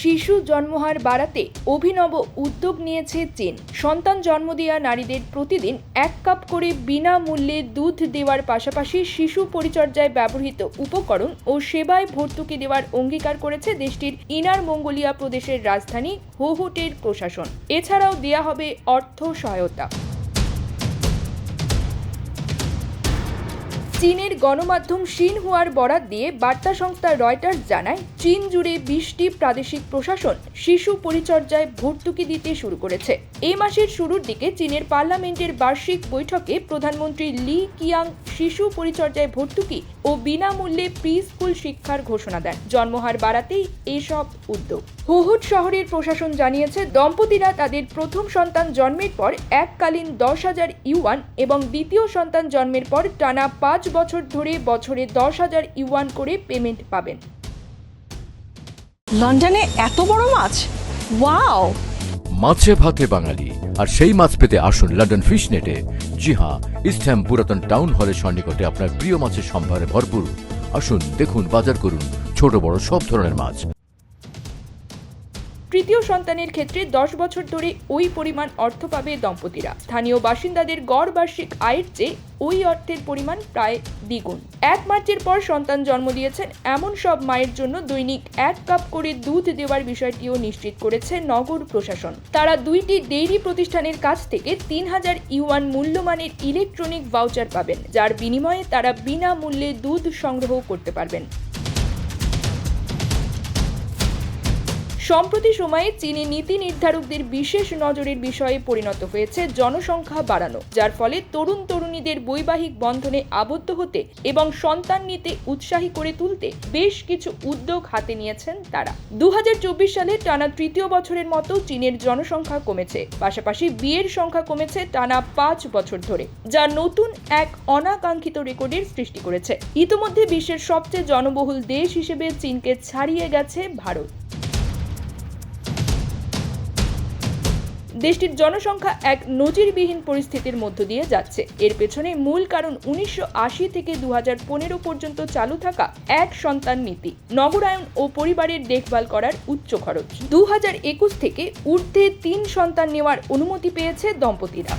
শিশু জন্মহার বাড়াতে অভিনব উদ্যোগ নিয়েছে চীন। সন্তান জন্ম দেওয়া নারীদের প্রতিদিন এক কাপ করে বিনামূল্যে দুধ দেওয়ার পাশাপাশি শিশু পরিচর্যায় ব্যবহৃত উপকরণ ও সেবায় ভর্তুকি দেওয়ার অঙ্গীকার করেছে দেশটির ইনার মঙ্গোলিয়া প্রদেশের রাজধানী হোহুটের প্রশাসন। এছাড়াও দেয়া হবে অর্থ সহায়তা। চীনের গণমাধ্যম সিনহুয়ার বরাত দিয়ে বার্তা সংস্থা রয়টার্স জানায়, চীন জুড়ে বিশটি প্রাদেশিক প্রশাসন শিশু পরিচর্যায় ভর্তুকি দিতে শুরু করেছে। এই মাসের শুরুর দিকে চীনের পার্লামেন্টের বার্ষিক বৈঠকে প্রধানমন্ত্রী লি কিয়াং শিশু পরিচর্যায় ভর্তুকি ও বিনামূল্যে প্রি স্কুল শিক্ষার ঘোষণা দেন। জন্মহার বাড়াতেই এসব উদ্যোগ। হুহুট শহরের প্রশাসন জানিয়েছে, দম্পতিরা তাদের প্রথম সন্তান জন্মের পর এককালীন দশ হাজার ইউয়ান এবং দ্বিতীয় সন্তান জন্মের পর টানা পাঁচ বছর ধরে বছরে দশ হাজার ইউয়ান করে পেমেন্ট পাবেন। লন্ডনে এত বড় মাছ? ওয়াও! মাছে ভাতে বাঙালি। আর সেই মাছ পেতে আসুন লন্ডন ফিশ নেটে জি হ্যাঁ ইস্টহ্যাম পুরাতন টাউন হলের সন্নিকটে আপনার প্রিয় মাছের সম্ভারে ভরপুর। আসুন, দেখুন, বাজার করুন ছোট বড় সব ধরনের মাছ। তৃতীয় সন্তানের ক্ষেত্রে দশ বছর ধরে ওই পরিমাণ অর্থ পাবে দম্পতিরা। স্থানীয় বাসিন্দাদের গড় বার্ষিক আয়ের চেয়ে ওই অর্থের পরিমাণ প্রায় দ্বিগুণ। এক মার্চের পর সন্তান জন্ম দিয়েছেন এমন সব মায়ের জন্য দৈনিক এক কাপ করে দুধ দেওয়ার বিষয়টিও নিশ্চিত করেছে নগর প্রশাসন। তারা দুইটি ডেইরি প্রতিষ্ঠানের কাছ থেকে তিন হাজার ইউয়ান মূল্যমানের ইলেকট্রনিক ভাউচার পাবেন, যার বিনিময়ে তারা বিনামূল্যে দুধ সংগ্রহ করতে পারবেন। সম্প্রতি সময়ে চীনে নীতি নির্ধারকদের বিশেষ নজরের বিষয়ে পরিণত হয়েছে জনসংখ্যা বাড়ানো, যার ফলে তরুণ তরুণীদের বৈবাহিক বন্ধনে আবদ্ধ হতে এবং সন্তান নিতে উৎসাহী করে তুলতে বেশ কিছু উদ্যোগ হাতে নিয়েছেন তারা। দু হাজার চব্বিশ সালে টানা তৃতীয় বছরের মতো চীনের জনসংখ্যা কমেছে, পাশাপাশি বিয়ের সংখ্যা কমেছে টানা পাঁচ বছর ধরে, যা নতুন এক অনাকাঙ্ক্ষিত রেকর্ডের সৃষ্টি করেছে। ইতোমধ্যে বিশ্বের সবচেয়ে জনবহুল দেশ হিসেবে চীনকে ছাড়িয়ে গেছে ভারত। দেশটির জনসংখ্যা এক নজিরবিহীন পরিস্থিতির মধ্য দিয়ে যাচ্ছে। এর পেছনে মূল কারণ উনিশশো আশি থেকে দু হাজার পনেরো পর্যন্ত চালু থাকা এক সন্তান নীতি, নগরায়ন ও পরিবারের দেখভাল করার উচ্চ খরচ। দু হাজার একুশ থেকে ঊর্ধ্বে তিন সন্তান নেওয়ার অনুমতি পেয়েছে দম্পতিরা।